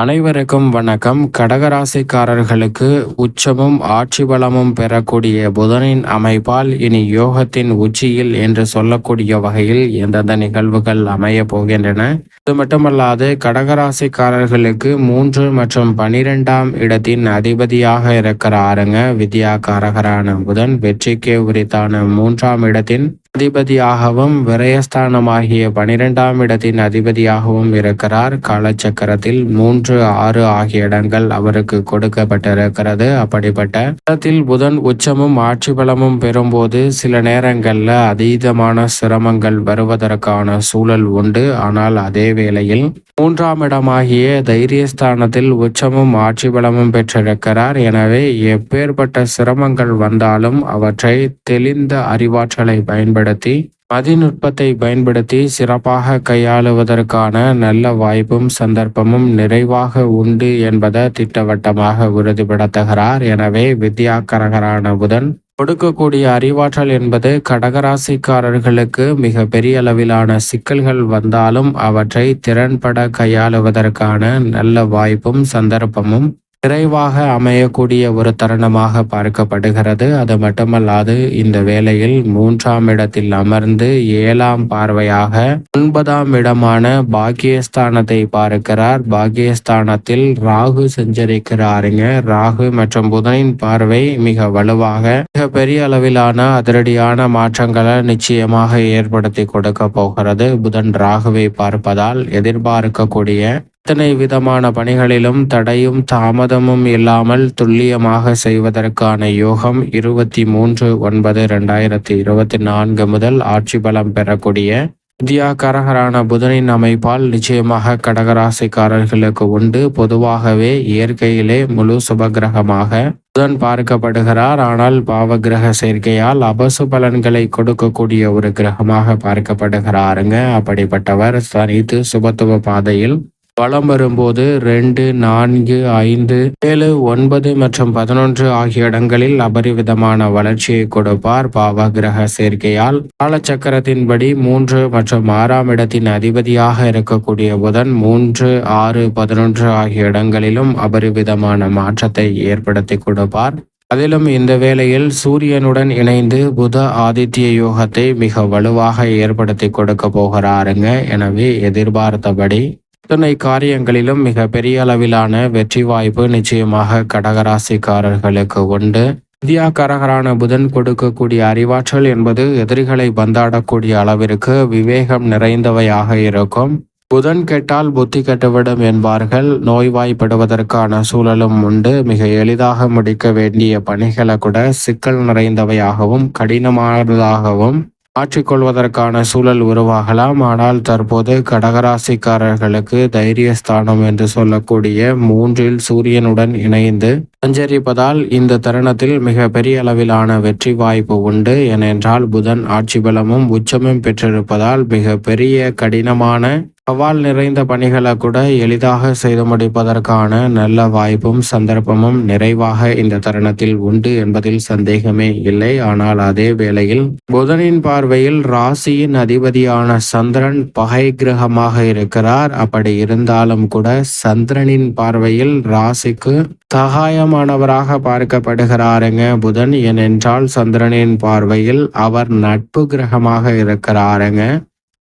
அனைவருக்கும் வணக்கம். கடகராசிக்காரர்களுக்கு உச்சமும் ஆட்சி பலமும் பெறக்கூடிய புதனின் அமைப்பால் இனி யோகத்தின் உச்சியில் என்று சொல்லக்கூடிய வகையில் எந்தெந்த நிகழ்வுகள் அமைய போகின்றன? இது மட்டுமல்லாது கடகராசிக்காரர்களுக்கு மூன்று மற்றும் பனிரெண்டாம் இடத்தின் அதிபதியாக இருக்கிறாருங்க வித்யாகாரகரான புதன் வெற்றிக்கே உரித்தான மூன்றாம் இடத்தின் அதிபதியாகவும் விரயஸ்தானமாகிய பனிரெண்டாம் இடத்தின் அதிபதியாகவும் இருக்கிறார். காலச்சக்கரத்தில் மூன்று ஆறு ஆகிய இடங்கள் அவருக்கு கொடுக்கப்பட்டிருக்கிறது. அப்படிப்பட்ட இடத்தில் புதன் உச்சமும் ஆட்சி பலமும் பெறும்போது சில நேரங்கள்ல அதீதமான சிரமங்கள் வருவதற்கான சூழல் உண்டு. ஆனால் அதே வேளையில் மூன்றாம் இடமாகிய தைரியஸ்தானத்தில் உச்சமும் ஆட்சி பலமும் பெற்றிருக்கிறார். எனவே எப்பேற்பட்ட சிரமங்கள் வந்தாலும் அவற்றை தெளிந்த அறிவாற்றலை பயன்படுத்த மதிநுட்பத்தை பயன்படுத்தி சிறப்பாக கையாளுவதற்கான நல்ல வாய்ப்பும் சந்தர்ப்பமும் நிறைவாக உண்டு என்பதை திட்டவட்டமாக உறுதிப்படுத்துகிறார். எனவே வித்யாகரகரான புதன் கொடுக்கக்கூடிய அறிவாற்றல் என்பது கடகராசிக்காரர்களுக்கு மிக பெரிய அளவிலான சிக்கல்கள் வந்தாலும் அவற்றை திறன்பட கையாளுவதற்கான நல்ல வாய்ப்பும் சந்தர்ப்பமும் நிறைவாக அமையக்கூடிய ஒரு தருணமாக பார்க்கப்படுகிறது. அது மட்டுமல்லாது இந்த வேளையில் மூன்றாம் இடத்தில் அமர்ந்து ஏழாம் பார்வையாக ஒன்பதாம் இடமான பாக்கியஸ்தானத்தை பார்க்கிறார். பாக்கியஸ்தானத்தில் ராகு செஞ்சரிக்கிறாருங்க. ராகு மற்றும் புதனின் பார்வை மிக வலுவாக மிக பெரிய அளவிலான அதிரடியான மாற்றங்களை நிச்சயமாக ஏற்படுத்தி கொடுக்க போகிறது. புதன் ராகுவை பார்ப்பதால் எதிர்பார்க்கக்கூடிய அத்தனை விதமான பணிகளிலும் தடையும் தாமதமும் இல்லாமல் துல்லியமாக செய்வதற்கான யோகம் இருபத்தி மூன்று ஒன்பது ரெண்டாயிரத்தி இருபத்தி நான்கு முதல் ஆட்சி பலம் பெறக்கூடிய வித்யாகரகரான புதனின் அமைப்பால் நிச்சயமாக கடகராசிக்காரர்களுக்கு உண்டு. பொதுவாகவே இயற்கையிலே முழு சுபகிரகமாக புதன் பார்க்கப்படுகிறார். ஆனால் பாவகிரக சேர்க்கையால் அபசு பலன்களை கொடுக்கக்கூடிய ஒரு கிரகமாக பார்க்கப்படுகிறாருங்க. அப்படிப்பட்டவர் தனித்து சுபத்துவ பாதையில் வலம் வரும்போது ரெண்டு நான்கு ஐந்து ஏழு ஒன்பது மற்றும் பதினொன்று ஆகிய இடங்களில் அபரிவிதமான வளர்ச்சியை கொடுப்பார் பாவகிரக சேர்க்கையால். காலச்சக்கரத்தின்படி மூன்று மற்றும் ஆறாம் இடத்தின் அதிபதியாக இருக்கக்கூடிய புதன் மூன்று ஆறு பதினொன்று ஆகிய இடங்களிலும் அபரிவிதமான மாற்றத்தை ஏற்படுத்தி கொடுப்பார். அதிலும் இந்த வேளையில் சூரியனுடன் இணைந்து புத ஆதித்ய யோகத்தை மிக வலுவாக ஏற்படுத்தி கொடுக்க போகிறாருங்க. எனவே எதிர்பார்த்தபடி அத்தனை காரியங்களிலும் மிக பெரிய அளவிலான வெற்றி வாய்ப்பு நிச்சயமாக கடகராசிக்காரர்களுக்கு உண்டு. வித்யாகாரகரான புதன் கொடுக்கக்கூடிய அறிவாற்றல் என்பது எதிரிகளை பந்தாடக்கூடிய அளவிற்கு விவேகம் நிறைந்தவையாக இருக்கும். புதன் கெட்டால் புத்தி கெட்டுவிடும் என்பார்கள். நோய்வாய்ப்படுவதற்கான சூழலும் உண்டு. மிக எளிதாக முடிக்க வேண்டிய பணிகளை கூட சிக்கல் நிறைந்தவையாகவும் கடினமானதாகவும் மாற்றிக்கொள்வதற்கான சூழல் உருவாகலாம். ஆனால் தற்போது கடகராசிக்காரர்களுக்கு தைரியஸ்தானம் என்று சொல்லக்கூடிய மூன்றில் சூரியனுடன் இணைந்து சஞ்சரிப்பதால் இந்த தருணத்தில் மிக பெரிய அளவிலான வெற்றி வாய்ப்பு உண்டு. ஏனென்றால் புதன் ஆட்சி பலமும் உச்சமும் பெற்றிருப்பதால் மிக பெரிய கடினமான சவால் நிறைந்த பணிகளை கூட எளிதாக செய்து முடிப்பதற்கான நல்ல வாய்ப்பும் சந்தர்ப்பமும் நிறைவாக இந்த தருணத்தில் உண்டு என்பதில் சந்தேகமே இல்லை. ஆனால் அதே வேளையில் புதனின் பார்வையில் ராசியின் அதிபதியான சந்திரன் பகை கிரகமாக இருக்கிறார். அப்படி இருந்தாலும் கூட சந்திரனின் பார்வையில் ராசிக்கு சகாயமானவராக பார்க்கப்படுகிறாருங்க புதன். ஏனென்றால் சந்திரனின் பார்வையில் அவர் நட்பு கிரகமாக இருக்கிறாருங்க.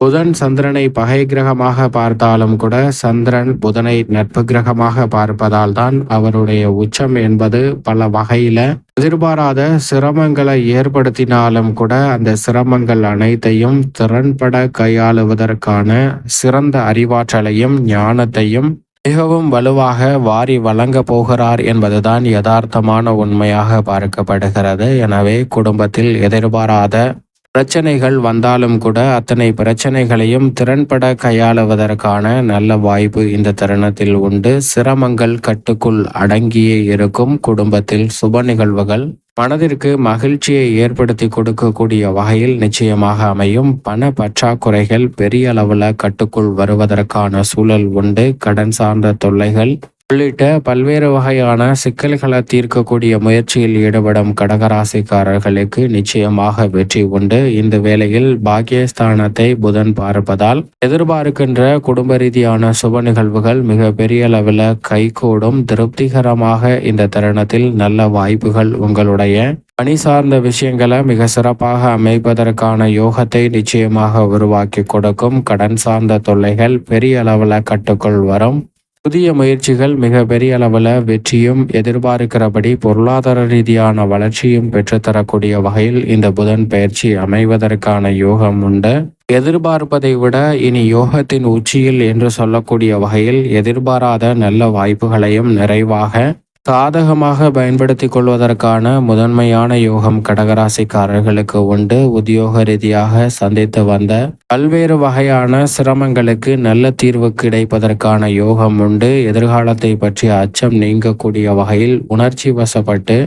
புதன் சந்திரனை பகை கிரகமாக பார்த்தாலும் கூட சந்திரன் புதனை நட்பு கிரகமாக பார்ப்பதால் தான் அவருடைய உச்சம் என்பது பல வகையில எதிர்பாராத சிரமங்களை ஏற்படுத்தினாலும் கூட அந்த சிரமங்கள் அனைத்தையும் திறன்பட கையாளுவதற்கான சிறந்த அறிவாற்றலையும் ஞானத்தையும் மிகவும் வலுவாக வாரி வழங்க போகிறார் என்பதுதான் யதார்த்தமான உண்மையாக பார்க்கப்படுகிறது. எனவே குடும்பத்தில் எதிர்பாராத பிரச்சனைகள் வந்தாலும் கூட அத்தனை பிரச்சனைகளையும் திறன்பட கையாளுவதற்கான நல்ல வாய்ப்பு இந்த தருணத்தில் உண்டு. சிரமங்கள் கட்டுக்குள் அடங்கியே இருக்கும். குடும்பத்தில் சுப நிகழ்வுகள் மனதிற்கு மகிழ்ச்சியை ஏற்படுத்தி கொடுக்கக்கூடிய வகையில் நிச்சயமாக அமையும். பண பற்றாக்குறைகள் பெரிய அளவில் கட்டுக்குள் வருவதற்கான சூழல் உண்டு. கடன் சார்ந்த தொல்லைகள் உள்ளிட்ட பல்வேறு வகையான சிக்கல்களை தீர்க்கக்கூடிய முயற்சியில் ஈடுபடும் கடகராசிக்காரர்களுக்கு நிச்சயமாக வெற்றி உண்டு. இந்த வேளையில் பாக்கியஸ்தானத்தை புதன் பார்ப்பதால் எதிர்பார்க்கின்ற குடும்ப ரீதியான சுப நிகழ்வுகள் மிக பெரிய அளவில் கைகூடும். திருப்திகரமாக இந்த தருணத்தில் நல்ல வாய்ப்புகள் உங்களுடைய பணி சார்ந்த விஷயங்களை மிக சிறப்பாக அமைப்பதற்கான யோகத்தை நிச்சயமாக உருவாக்கி கொடுக்கும். கடன் சார்ந்த தொல்லைகள் பெரிய அளவில் கட்டுக்குள் வரும். புதிய முயற்சிகள் மிக பெரிய அளவில் வெற்றியும் எதிர்பார்க்கிறபடி பொருளாதார ரீதியான வளர்ச்சியும் பெற்றுத்தரக்கூடிய வகையில் இந்த புதன் பயிற்சி அமைவதற்கான யோகம் உண்டு. எதிர்பார்ப்பதை விட இனி யோகத்தின் உச்சியில் என்று சொல்லக்கூடிய வகையில் எதிர்பாராத நல்ல வாய்ப்புகளையும் நிறைவாக சாதகமாக பயன்படுத்தி கொள்வதற்கான முதன்மையான யோகம் கடகராசிக்காரர்களுக்கு உண்டு. உத்தியோக ரீதியாக சந்தித்து வந்த பல்வேறு வகையான சிரமங்களுக்கு நல்ல தீர்வு கிடைப்பதற்கான யோகம் உண்டு. எதிர்காலத்தை பற்றிய அச்சம் நீங்கக்கூடிய வகையில் உணர்ச்சி வசப்பட்டு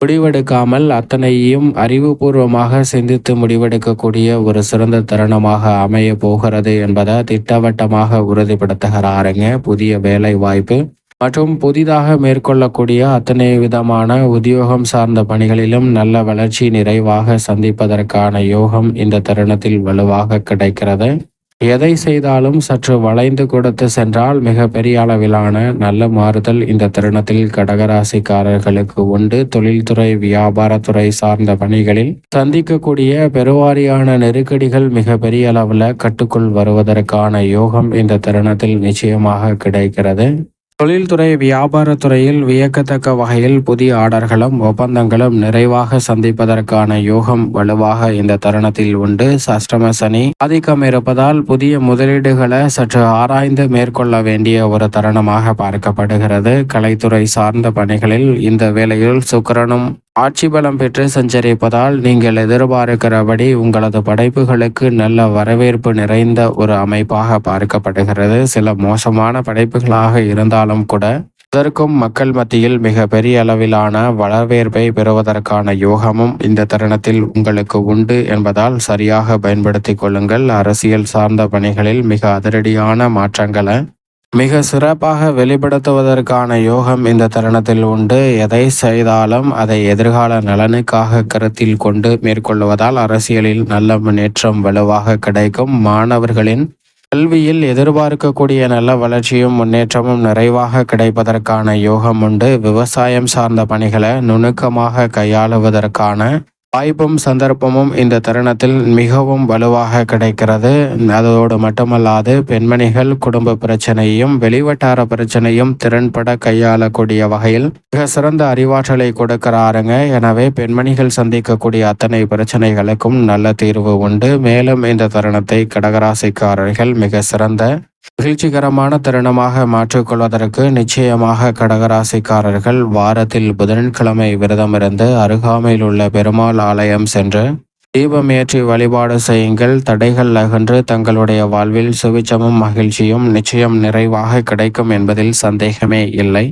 முடிவெடுக்காமல் அத்தனையும் அறிவுபூர்வமாக சிந்தித்து முடிவெடுக்கக்கூடிய ஒரு சிறந்த தருணமாக அமைய போகிறது என்பதை திட்டவட்டமாக உறுதிப்படுத்துகிறாருங்க. புதிய வேலை வாய்ப்பு மற்றும் புதிதாக மேற்கொள்ளக்கூடிய அத்தனை விதமான உத்தியோகம் சார்ந்த பணிகளிலும் நல்ல வளர்ச்சி நிறைவாக சந்திப்பதற்கான யோகம் இந்த தருணத்தில் வலுவாக கிடைக்கிறது. எதை செய்தாலும் சற்று வளைந்து கொடுத்து சென்றால் மிக பெரிய அளவிலான நல்ல மாறுதல் இந்த தருணத்தில் கடகராசிக்காரர்களுக்கு உண்டு. தொழில்துறை வியாபாரத்துறை சார்ந்த பணிகளில் சந்திக்கக்கூடிய பெருவாரியான நெருக்கடிகள் மிக பெரிய அளவில் கட்டுக்குள் வருவதற்கான யோகம் இந்த தருணத்தில் நிச்சயமாக கிடைக்கிறது. தொழில்துறை வியாபாரத்துறையில் வியக்கத்தக்க வகையில் புதிய ஆர்டர்களும் ஒப்பந்தங்களும் நிறைவாக சந்திப்பதற்கான யோகம் வலுவாக இந்த தருணத்தில் உண்டு. சஷ்டம சனி ஆதிக்கம் இருப்பதால் புதிய முதலீடுகளை சற்று ஆராய்ந்து மேற்கொள்ள வேண்டிய ஒரு தருணமாக பார்க்கப்படுகிறது. கலைத்துறை சார்ந்த பணிகளில் இந்த வேளையில் சுக்கரனும் ஆட்சி பலம் பெற்று சஞ்சரிப்பதால் நீங்கள் எதிர்பார்க்கிறபடி உங்களது படைப்புகளுக்கு நல்ல வரவேற்பு நிறைந்த ஒரு அமைப்பாக பார்க்கப்படுகிறது. சில மோசமான படைப்புகளாக இருந்தாலும் கூட அதற்கும் மக்கள் மத்தியில் மிக பெரிய அளவிலான வரவேற்பை பெறுவதற்கான யோகமும் இந்த தருணத்தில் உங்களுக்கு உண்டு என்பதால் சரியாக பயன்படுத்திக் கொள்ளுங்கள். அரசியல் சார்ந்த பணிகளில் மிக அதிரடியான மாற்றங்களை மிக சிறப்பாக வெளிப்படுத்துவதற்கான யோகம் இந்த தருணத்தில் உண்டு. எதை செய்தாலும் அதை எதிர்கால நலனுக்காக கருத்தில் கொண்டு மேற்கொள்வதால் அரசியலில் நல்ல முன்னேற்றம் வலுவாக கிடைக்கும். மாணவர்களின் கல்வியில் எதிர்பார்க்கக்கூடிய நல்ல வளர்ச்சியும் முன்னேற்றமும் நிறைவாக கிடைப்பதற்கான யோகம் உண்டு. விவசாயம் சார்ந்த பணிகளை நுணுக்கமாக கையாளுவதற்கான வாய்ப்பும் சந்தர்ப்பமும் இந்த தருணத்தில் மிகவும் வலுவாக கிடைக்கிறது. அதோடு மட்டுமல்லாது பெண்மணிகள் குடும்ப பிரச்சனையும் வெளிவட்டார பிரச்சனையும் திறன்பட கையாளக்கூடிய வகையில் மிக சிறந்த அறிவாற்றலை கொடுக்கிறாருங்க. எனவே பெண்மணிகள் சந்திக்கக்கூடிய அத்தனை பிரச்சனைகளுக்கும் நல்ல தீர்வு உண்டு. மேலும் இந்த தருணத்தை கடகராசிக்காரர்கள் மிக சிறந்த மகிழ்ச்சிகரமான தருணமாக மாற்றிக்கொள்வதற்கு நிச்சயமாக கடகராசிக்காரர்கள் வாரத்தில் புதன்கிழமை விரதமிருந்து அருகாமையில் உள்ள பெருமாள் ஆலயம் சென்று தீபமேற்றி வழிபாடு செய்யுங்கள். தடைகள் அகன்று தங்களுடைய வாழ்வில் சுவிச்சமும் மகிழ்ச்சியும் நிச்சயம் நிறைவாக கிடைக்கும் என்பதில் சந்தேகமே இல்லை.